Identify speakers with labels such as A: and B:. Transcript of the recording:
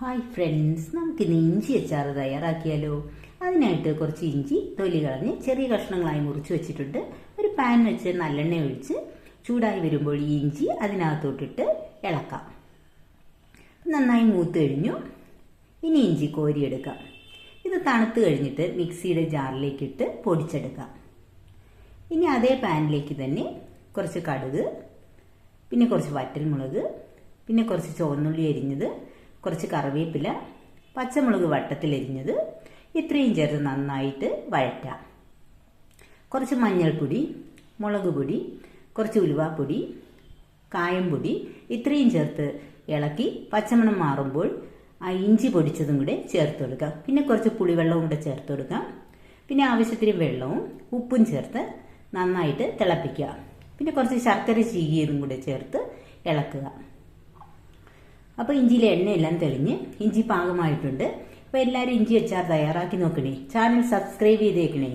A: Hi friends നമുക്ക് ഇന്ന് ഇഞ്ചി അച്ചാർ തയ്യാറാക്കിയാലോ? അതിനായിട്ട് കുറച്ച് ഇഞ്ചി തൊലി കളഞ്ഞ് ചെറിയ കഷ്ണങ്ങളായി മുറിച്ച് വെച്ചിട്ടുണ്ട്. ഒരു പാൻ വെച്ച് നല്ലെണ്ണ ഒഴിച്ച് ചൂടായി വരുമ്പോൾ ഈ ഇഞ്ചി അതിനകത്തോട്ടിട്ട് ഇളക്കാം. നന്നായി മൂത്ത് കഴിഞ്ഞു. ഇനി ഇഞ്ചി കോരിയെടുക്കാം. ഇത് തണുത്ത് കഴിഞ്ഞിട്ട് മിക്സിയുടെ ജാറിലേക്കിട്ട് പൊടിച്ചെടുക്കാം. ഇനി അതേ പാനിലേക്ക് തന്നെ കുറച്ച് കടുക് പിന്നെ കുറച്ച് വറ്റൽമുളക് പിന്നെ കുറച്ച് ചുവന്നുള്ളി അരിഞ്ഞത് കുറച്ച് കറിവേപ്പില പച്ചമുളക് വട്ടത്തിലരിഞ്ഞത് ഇത്രയും ചേർത്ത് നന്നായിട്ട് വഴറ്റാം. കുറച്ച് മഞ്ഞൾപ്പൊടി മുളക് പൊടി കുറച്ച് ഉലുവാപ്പൊടി കായംപൊടി ഇത്രയും ചേർത്ത് ഇളക്കി പച്ചമണം മാറുമ്പോൾ ആ ഇഞ്ചി പൊടിച്ചതും കൂടെ ചേർത്ത് കൊടുക്കാം. പിന്നെ കുറച്ച് പുളിവെള്ളവും കൂടെ ചേർത്ത് കൊടുക്കാം. പിന്നെ ആവശ്യത്തിന് വെള്ളവും ഉപ്പും ചേർത്ത് നന്നായിട്ട് തിളപ്പിക്കുക. പിന്നെ കുറച്ച് ശർക്കര ചീകിയതും കൂടെ ചേർത്ത് ഇളക്കുക. അപ്പോൾ ഇഞ്ചിയിലെ എണ്ണയെല്ലാം തെളിഞ്ഞ് ഇഞ്ചി പാകമായിട്ടുണ്ട്. അപ്പോൾ എല്ലാവരും ഇഞ്ചി അച്ചാർ തയ്യാറാക്കി നോക്കണേ. ചാനൽ സബ്സ്ക്രൈബ് ചെയ്തേക്കണേ.